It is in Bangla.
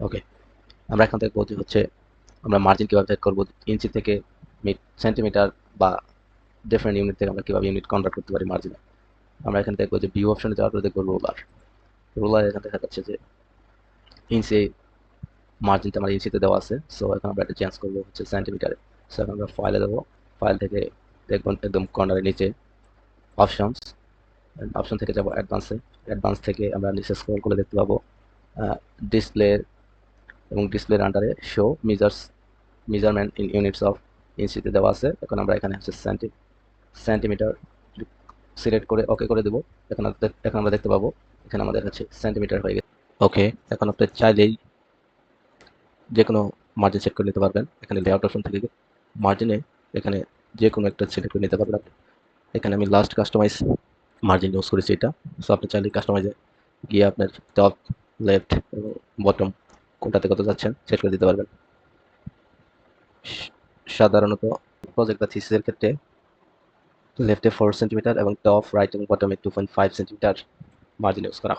ওকে আমরা এখান থেকে বলছি হচ্ছে আমরা মার্জিন কীভাবে সেট করব ইঞ্চি থেকে সেন্টিমিটার বা ডিফারেন্ট ইউনিট থেকে আমরা কীভাবে ইউনিট কনভার্ট করতে পারি মার্জিনে আমরা এখান থেকে যে ভিউ অপশনে যাওয়ার পরে দেখব রোলার রোলার এখান থেকে দেখাচ্ছে যে ইঞ্চি মার্জিনটা আমার ইঞ্চিতে দেওয়া আছে। সো এখন আমরা এটা চেঞ্জ করব হচ্ছে সেন্টিমিটারে সো এখন আমরা ফাইলে দেবো। ফাইল থেকে দেখব একদম কর্নারের নিচে অপশনস অপশন থেকে যাব অ্যাডভান্সে অ্যাডভান্স থেকে আমরা নিচে স্ক্রল করে দেখতে পাবো ডিসপ্লে এবং ডিসপ্লের আন্ডারে show measures measurement in units of ইঞ্চিতে দেওয়া আছে। এখন আমরা এখানে হচ্ছে সেন্টি সেন্টিমিটার সিলেক্ট করে ওকে করে দেবো। এখন এখন আমরা দেখতে পাবো, এখানে আমাদের হচ্ছে সেন্টিমিটার হয়ে গেছে। ওকে এখন আপনি চাইলেই যে কোনো মার্জিন সেট করে নিতে পারবেন। এখানে লেআউট অপশন থেকে মার্জিনে এখানে যে কোনো একটা সিলেক্ট করে নিতে পারবেন আপনি। এখানে আমি লাস্ট কাস্টমাইজ মার্জিন ইউজ করেছি এটা। সো আপনি চাইলে কাস্টমাইজে গিয়ে আপনার টপ লেফট এবং বটম কোনটাতে কত যাচ্ছেন সেট করে দিতে পারবেন। সাধারণত প্রজেক্ট বা থিসিসের ক্ষেত্রে লেফটে ফোর সেন্টিমিটার এবং টপ রাইট এবং বটমে two point five centimetre margin use করা